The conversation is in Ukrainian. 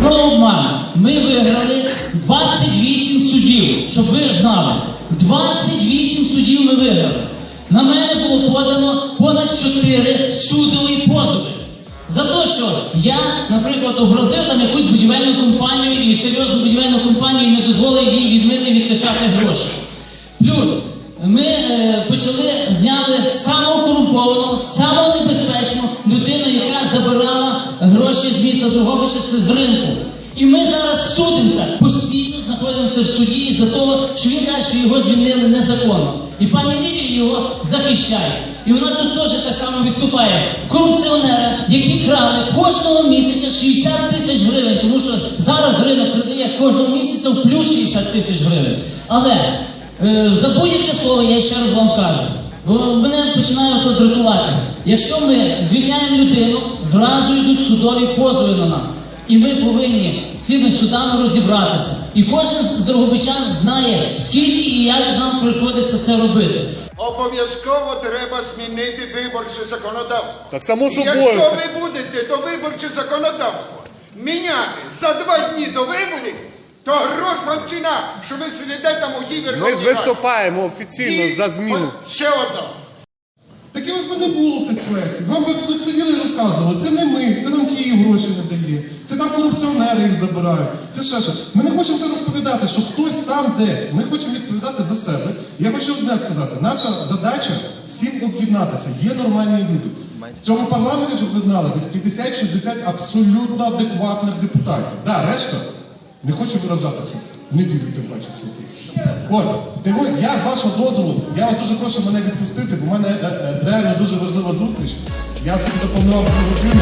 Знову обман. Ми виграли 28 судів, щоб ви знали. 28 судів ми виграли. На мене було подано понад 4 судові позови. За те, що я, наприклад, образив там якусь будівельну компанію і серйозну будівельну компанію і не дозволив їй від мене відкачати гроші. Плюс ми е, почали зняли самого корумпованого, людину, яка забирала гроші з міста Дрогобича з ринку. І ми зараз судимося, постійно знаходимося в суді за того, що він каже, що його звільнили незаконно. І пані Лілія його захищає. І вона тут теж так само виступає. Корупціонери, які крали кожного місяця 60 тисяч гривень, тому що зараз ринок видає кожного місяця в плюс 60 тисяч гривень. Але за будь-яке слово я ще раз вам кажу. Бо мене починає то дратувати. Якщо ми звільняємо людину, зразу йдуть судові позови на нас. І ми повинні з цими судами розібратися. І кожен з дрогобичан знає, скільки і як нам приходиться це робити. Обов'язково треба змінити виборче законодавство. Так само І. Якщо ви будете то виборче законодавство міняти за два дні до виборів, то грош вам ціна, що ви сидите там у дій Ми виступаємо офіційно І за зміну. от Ще одна. Таке ось би не було цих проєктів. Вам би тут сиділи і розказували, це не ми, це нам Київ гроші не дає, це там корупціонери їх забирають, це ще що. Ми не хочемо це розповідати, що хтось там десь. Ми хочемо відповідати за себе. Я хочу одне сказати: наша задача всім об'єднатися. Є нормальні люди. В цьому парламенті, щоб ви знали, десь 50-60 абсолютно адекватних депутатів. Да, решта не хочу виражатися. Не діти тим паче світи. От, тому я з вашого дозволу, я вас дуже прошу мене відпустити, бо в мене е, е, реально дуже важлива зустріч. Я собі запланував на годину.